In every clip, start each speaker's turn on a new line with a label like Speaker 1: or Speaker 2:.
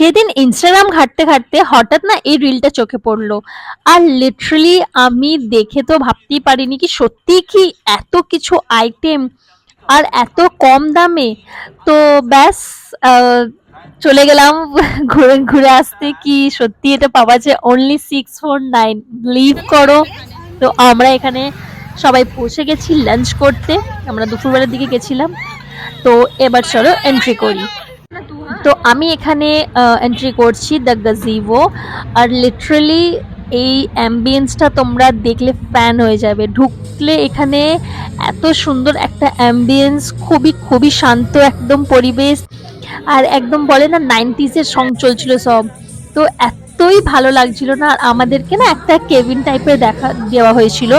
Speaker 1: সেদিন ইনস্টাগ্রাম ঘাঁটতে ঘাঁটতে হঠাৎ না এই রিলটা চোখে পড়ল। আর লিটারালি আমি দেখে তো ভাবতেই পারিনি কি সত্যি কি এত কিছু আইটেম আর এত কম দামে? তো ব্যাস চলে গেলাম ঘুরে ঘুরে আসতে কি সত্যি এটা পাওয়া যায়? Only six four nine leave করো। তো আমরা এখানে সবাই পৌঁছে গেছি লাঞ্চ করতে। আমরা দুপুরবেলার দিকে গেছিলাম। তো এবার চলো এন্ট্রি করি। তো আমি এখানে এন্ট্রি করছি দ্য গাজিভো আর লিটারালি এই অ্যাম্বিয়েন্সটা তোমরা দেখলে ফ্যান হয়ে যাবে। ঢুকলে এখানে এত সুন্দর একটা অ্যাম্বিয়েন্স খুবই খুবই শান্ত একদম পরিবেশ। আর একদম বলে না নাইনটিসের সং চলছিল সব। তো এতই ভালো লাগছিল না, আর আমাদেরকে না একটা কেবিন টাইপের দেখা, দেওয়া হয়েছিল।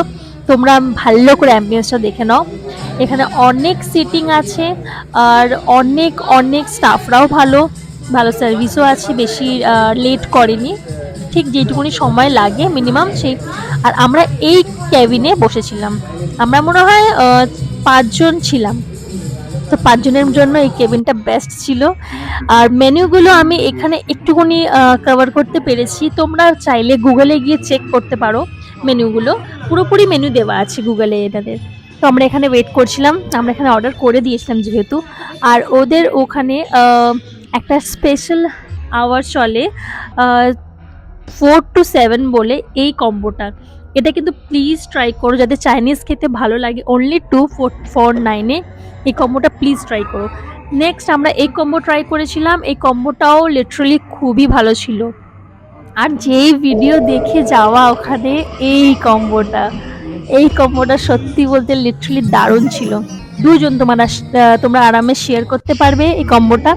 Speaker 1: তোমরা ভালো করে অ্যাম্বিয়েন্সটা দেখে নাও। এখানে অনেক সিটিং আছে, আর অনেক অনেক স্টাফরাও ভালো ভালো সার্ভিসও আছে, বেশি লেট করেনি। ঠিক যেটুকুনি সময় লাগে মিনিমাম সেই। আর আমরা এই ক্যাবিনে বসেছিলাম। আমরা মনে হয় পাঁচজন ছিলাম। তো পাঁচজনের জন্য এই কেবিনটা বেস্ট ছিল। আর মেনুগুলো আমি এখানে একটুখানি কভার করতে পেরেছি। তোমরা চাইলে গুগলে গিয়ে চেক করতে পারো মেনুগুলো পুরোপুরি মেনু দেওয়া আছে গুগলে এটাদের তো আমরা এখানে ওয়েট করছিলাম, আমরা এখানে অর্ডার করে দিয়েছিলাম যেহেতু। আর ওদের ওখানে একটা স্পেশাল আওয়ার চলে ফোর টু সেভেন বলে এই কম্বোটা এটা কিন্তু প্লিজ ট্রাই করো যাদের চাইনিজ খেতে ভালো লাগে অনলি টু ফোর ফোর নাইনে এই কম্বোটা প্লিজ ট্রাই করো। নেক্সট আমরা এই কম্বো ট্রাই করেছিলাম, এই কম্বোটাও লিটারালি খুবই ভালো ছিল। আর যেই ভিডিও দেখে যাওয়া ওখানে এই কম্বোটা এই কম্বোটা সত্যি বলতে লিটারালি দারুণ ছিল। দুজন তোমার তোমরা আরামে শেয়ার করতে পারবে এই কম্বোটা।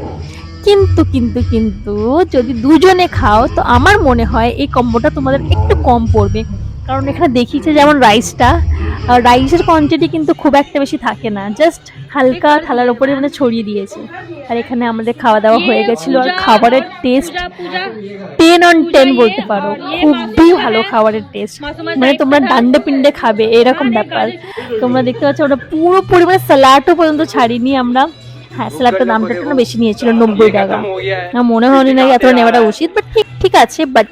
Speaker 1: কিন্তু কিন্তু কিন্তু যদি দুজনে খাও, তো আমার মনে হয় এই কম্বোটা তোমাদের একটু কম পড়বে। কারণ এখানে দেখিয়েছে যেমন রাইসটা রাইসের কোয়ান্টিটি কিন্তু খুব একটা বেশি থাকে না। জাস্ট হালকা থালার উপরে মানে ছড়িয়ে দিয়েছে। আর এখানে আমাদের খাওয়া দাওয়া হয়ে গেছিল। আর খাবারের টেস্ট টেন অন টেন বলতে পারো। খুবই ভালো খাবারের টেস্ট মানে তোমরা ডান্ডে পিন্ডে খাবে, এরকম ব্যাপার। তোমরা দেখতে পাচ্ছ, ওটা পুরো পরিমাণে স্যালাডও পর্যন্ত ছাড়িনি আমরা। হ্যাঁ স্যালাডটার দামটা একটু বেশি নিয়েছিল, নব্বই টাকা। মনে হয়নি না এত নেওয়াটা উচিত বাট ঠিক আছে বাট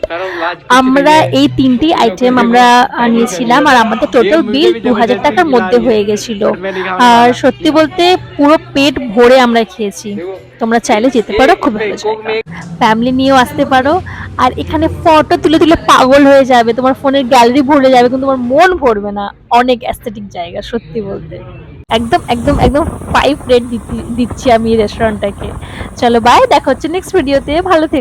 Speaker 1: আমরা এই তিনটি আইটেম আমরা নিয়েছিলাম আর আমাদের টোটাল বিল দু হাজার টাকার মধ্যে হয়ে গেছিল। আর সত্যি বলতে পুরো পেট ভরে আমরা খেয়েছি। তোমরা চাইলে যেতে পারো খুব ভালো ফ্যামিলি নিয়েও আসতে পারো। আর এখানে ফটো তুলে তুলে পাগল হয়ে যাবে। তোমার ফোনের গ্যালারি ভরে যাবে কিন্তু তোমার মন ভরবে না। অনেক অ্যাস্থেটিক জায়গা সত্যি বলতে। একদম একদম একদম ফাইভ রেট দিচ্ছি আমি এই রেস্টুরেন্টটাকে চলো বাই দেখা হচ্ছে নেক্সট ভিডিওতে ভালো থেকো।